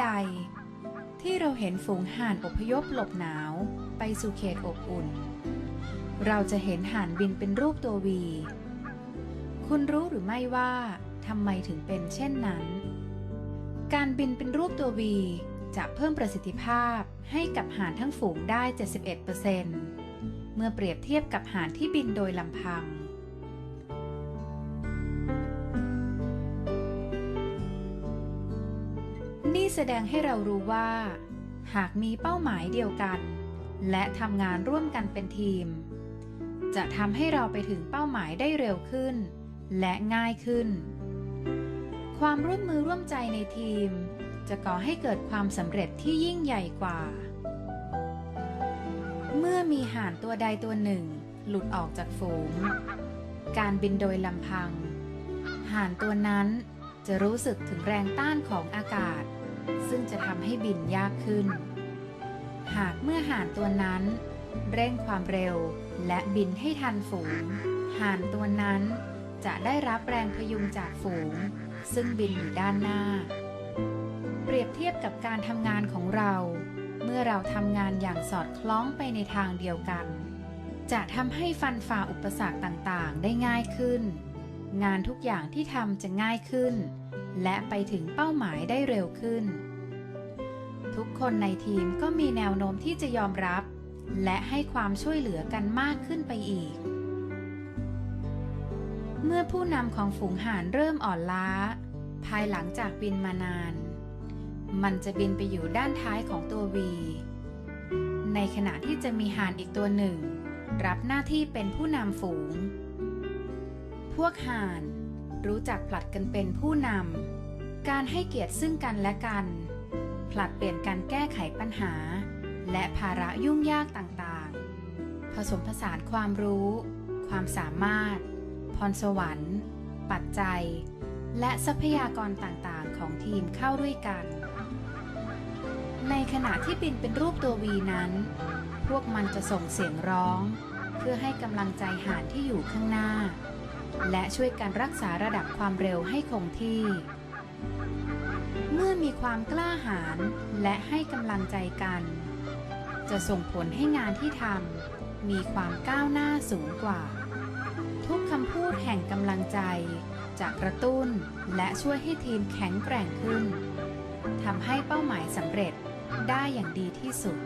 ใด ที่เราเห็นฝูงห่านอพยพหลบหนาวไปสู่เขตอบอุ่น เราจะเห็นห่านบินเป็นรูปตัววี คุณรู้หรือไม่ว่าทำไมถึงเป็นเช่นนั้น การบินเป็นรูปตัววีจะเพิ่มประสิทธิภาพให้กับห่านทั้งฝูงได้ 71%เมื่อเปรียบเทียบกับห่านที่บินโดยลำพัง แสดงให้เรารู้ว่า หากมีเป้าหมายเดียวกัน และทำงานร่วมกันเป็นทีม จะทำให้เราไปถึงเป้าหมายได้เร็วขึ้น และง่ายขึ้น ความร่วมมือร่วมใจในทีม จะก่อให้เกิดความสำเร็จที่ยิ่งใหญ่กว่า เมื่อมีห่านตัวใดตัวหนึ่ง หลุดออกจากฝูง การบินโดยลำพัง ห่านตัวนั้นจะรู้สึกถึงแรงต้านของอากาศ ซึ่งจะทำให้บินยากขึ้น หากเมื่อห่านตัวนั้น เร่งความเร็วและบินให้ทันฝูง ห่านตัวนั้นจะได้รับแรงพยุงจากฝูง ซึ่งบินอยู่ด้านหน้า เปรียบเทียบกับการทำงานของเรา เมื่อเราทำงานอย่างสอดคล้องไปในทางเดียวกัน จะทำให้ฟันฝ่าอุปสรรคต่างๆ ได้ง่ายขึ้น งานทุกอย่างที่ทำจะง่ายขึ้น และไปถึงเป้าหมายได้เร็วขึ้น ทุกคนในทีมก็มีแนวโน้มที่จะยอมรับ และให้ความช่วยเหลือกันมากขึ้นไปอีก เมื่อผู้นำของฝูงห่านเริ่มอ่อนล้า ภายหลังจากบินมานาน มันจะบินไปอยู่ด้านท้ายของตัววี ในขณะที่จะมีห่านอีกตัวหนึ่ง รับหน้าที่เป็นผู้นำฝูง พวกห่าน รู้จักผลัดกันเป็นผู้นำ การให้เกียรติซึ่งกันและกัน ผลัดเปลี่ยนการแก้ไขปัญหา และภาระยุ่งยากต่างๆ ผสมผสานความรู้ ความสามารถ พรสวรรค์ ปัจจัย และทรัพยากรต่างๆ ของทีมเข้าด้วยกัน ในขณะที่บินเป็นรูปตัววีนั้น พวกมันจะส่งเสียงร้อง เพื่อให้กำลังใจห่านที่อยู่ข้างหน้า และช่วยกันรักษาระดับความเร็วให้คงที่ เมื่อมีความกล้าหาญและให้กำลังใจกัน จะส่งผลให้งานที่ทำมีความก้าวหน้าสูงกว่า ทุกคำพูดแห่งกำลังใจจะกระตุ้นและช่วยให้ทีมแข็งแกร่งขึ้นทำให้เป้าหมายสำเร็จได้อย่างดีที่สุด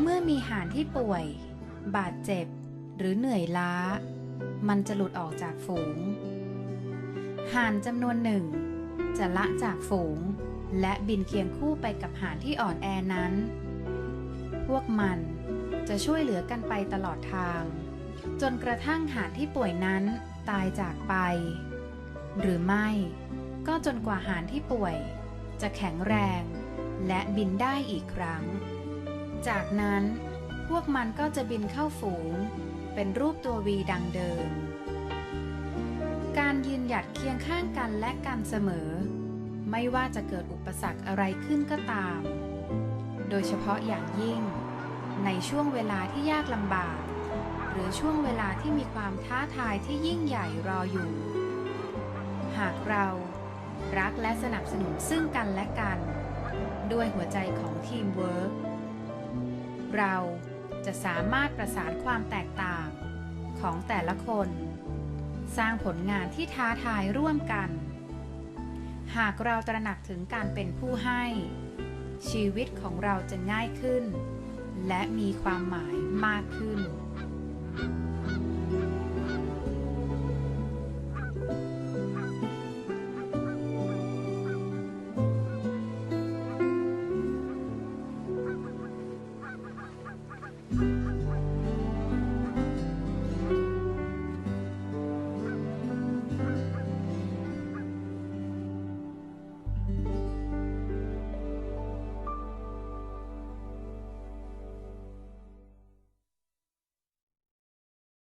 เมื่อมีห่านที่ป่วย บาดเจ็บ หรือเหนื่อยล้า มันจะหลุดออกจากฝูง ห่านจำนวนหนึ่ง จะละจากฝูง และบินเคียงคู่ไปกับห่านที่อ่อนแอนั้น พวกมันจะช่วยเหลือกันไปตลอดทาง จนกระทั่งห่านที่ป่วยนั้นตายจากไป หรือไม่ ก็จนกว่าห่านที่ป่วย จะแข็งแรง และบินได้อีกครั้ง จากนั้นพวกมันก็จะบินเข้าฝูง เป็นรูปตัววีดังเดิม การยืนหยัดเคียงข้างกันและกันเสมอ ไม่ว่าจะเกิดอุปสรรคอะไรขึ้นก็ตาม โดยเฉพาะอย่างยิ่ง ในช่วงเวลาที่ยากลำบาก หรือช่วงเวลาที่มีความท้าทายที่ยิ่งใหญ่รออยู่ หากเรารักและสนับสนุนซึ่งกันและกัน ด้วยหัวใจของทีมเวิร์ก เราจะสามารถประสานความแตกต่างของแต่ละคน สร้างผลงานที่ท้าทายร่วมกัน หากเราตระหนักถึงการเป็นผู้ให้ ชีวิตของเราจะง่ายขึ้น และมีความหมายมากขึ้น